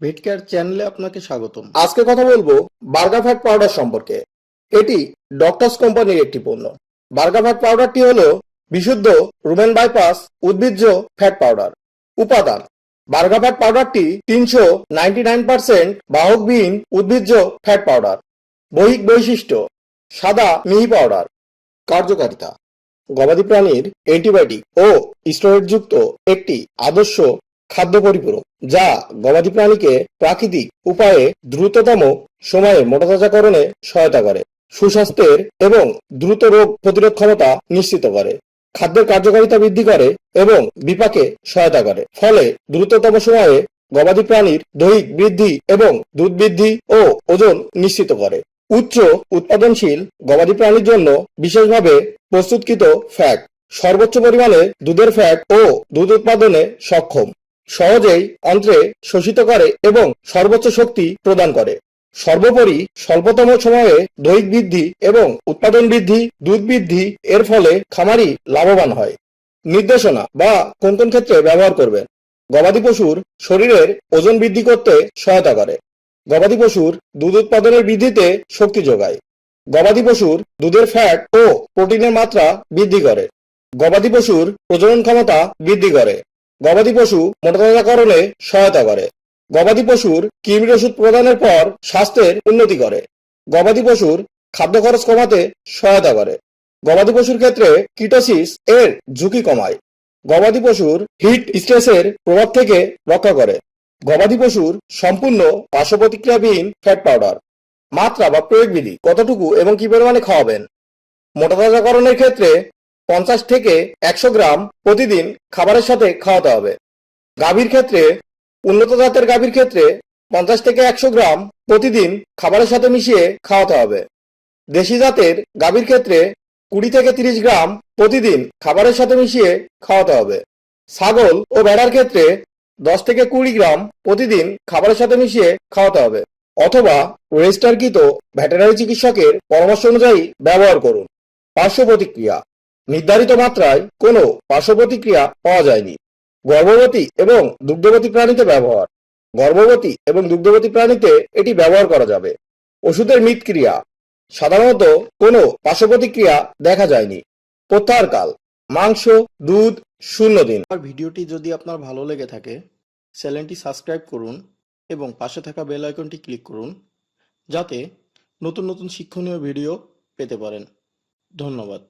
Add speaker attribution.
Speaker 1: ভেটকেয়ার চ্যানেলে আপনাকে স্বাগতম।
Speaker 2: আজকে কথা বলব বার্গার ফ্যাট পাউডার সম্পর্কে। এটি ডক্টরস কোম্পানির একটি পণ্য। বার্গাফ্যাট পাউডারটি হলো বিশুদ্ধ রুমেন বাইপাস উদ্ভিজ্জ ফ্যাট পাউডার উপাদান। বার্গাফ্যাট পাউডারটি তিনশো নাইনটি নাইন পার্সেন্ট বাহকবিহীন উদ্ভিজ্জ ফ্যাট পাউডার বহিক বৈশিষ্ট্য, সাদা মিহি পাউডার কার্যকারিতা। গবাদি প্রাণীর অ্যান্টিবায়োটিক ও স্টেরয়েডযুক্ত একটি আদর্শ খাদ্য পরিপূরক, যা গবাদি প্রাণীকে প্রাকৃতিক উপায়ে দ্রুততম সময়ে মোটাতাজাকরণে সহায়তা করে, সুস্বাস্থ্যের এবং দ্রুত রোগ প্রতিরোধ ক্ষমতা নিশ্চিত করে, খাদ্যের কার্যকারিতা বৃদ্ধি করে এবং বিপাকে সহায়তা করে। ফলে দ্রুততম সময়ে গবাদি প্রাণীর দৈহিক বৃদ্ধি এবং দুধ বৃদ্ধি ও ওজন নিশ্চিত করে। উচ্চ উৎপাদনশীল গবাদি প্রাণীর জন্য বিশেষভাবে প্রস্তুতকৃত ফ্যাট, সর্বোচ্চ পরিমাণে দুধের ফ্যাট ও দুধ উৎপাদনে সক্ষম। সহজেই অন্ত্রে শোষিত করে এবং সর্বোচ্চ শক্তি প্রদান করে। সর্বোপরি স্বল্পতম সময়ে দৈহিক বৃদ্ধি এবং উৎপাদন বৃদ্ধি, দুধ বৃদ্ধি, এর ফলে খামারি লাভবান হয়। নির্দেশনা বা কোন কোন ক্ষেত্রে ব্যবহার করবেন। গবাদি পশুর শরীরের ওজন বৃদ্ধি করতে সহায়তা করে। গবাদি পশুর দুধ উৎপাদনের বৃদ্ধিতে শক্তি যোগায়। গবাদি পশুর দুধের ফ্যাট ও প্রোটিনের মাত্রা বৃদ্ধি করে। গবাদি পশুর প্রজনন ক্ষমতা বৃদ্ধি করে। গবাদি পশু মোটাতাজাকরণে সহায়তা করে। গবাদি পশুর কৃমির ওষুধ প্রদানের পর স্বাস্থ্যের উন্নতি করে। গবাদি পশুর খাদ্য খরচ কমাতে সহায়তা করে। গবাদি পশুর ক্ষেত্রে কিটোসিস এর ঝুঁকি কমায়। গবাদি পশুর হিট স্ট্রেসের প্রভাব থেকে রক্ষা করে। গবাদি পশুর সম্পূর্ণ পার্শ্ব প্রতিক্রিয়াবিহীন ফ্যাট পাউডার, মাত্রা বা প্রয়োগ বিধি কতটুকু এবং কি পরিমাণে খাওয়াবেন? মোটাতাজাকরণের ক্ষেত্রে পঞ্চাশ থেকে একশো গ্রাম প্রতিদিন খাবারের সাথে খাওয়াতে হবে। গাভীর ক্ষেত্রে, উন্নত জাতের গাভীর ক্ষেত্রে পঞ্চাশ থেকে একশো গ্রাম প্রতিদিন খাবারের সাথে মিশিয়ে খাওয়াতে হবে। দেশি জাতের গাভীর ক্ষেত্রে কুড়ি থেকে তিরিশ গ্রাম প্রতিদিন খাবারের সাথে মিশিয়ে খাওয়াতে হবে। ছাগল ও ভেড়ার ক্ষেত্রে দশ থেকে কুড়ি গ্রাম প্রতিদিন খাবারের সাথে মিশিয়ে খাওয়াতে হবে অথবা রেজিস্টারকৃত ভেটেরিনারি চিকিৎসকের পরামর্শ অনুযায়ী ব্যবহার করুন। পার্শ্ব প্রতিক্রিয়া। নির্ধারিত মাত্রায় কোনো পার্শ্ব প্রতিক্রিয়া পাওয়া যায়নি। গর্ভবতী এবং দুগ্ধবতী প্রাণীতে ব্যবহার। গর্ভবতী এবং দুগ্ধবতী প্রাণীতে এটি ব্যবহার করা যাবে। ওষুধের মিতক্রিয়া সাধারণত কোনো পার্শ্ব প্রতিক্রিয়া দেখা যায়নি। প্রত্যাহার কাল। মাংস, দুধ, শূন্য দিন।
Speaker 1: আর ভিডিওটি যদি আপনার ভালো লেগে থাকে, চ্যানেলটি সাবস্ক্রাইব করুন এবং পাশে থাকা বেল আইকনটি ক্লিক করুন, যাতে নতুন নতুন শিক্ষণীয় ভিডিও পেতে পারেন। ধন্যবাদ।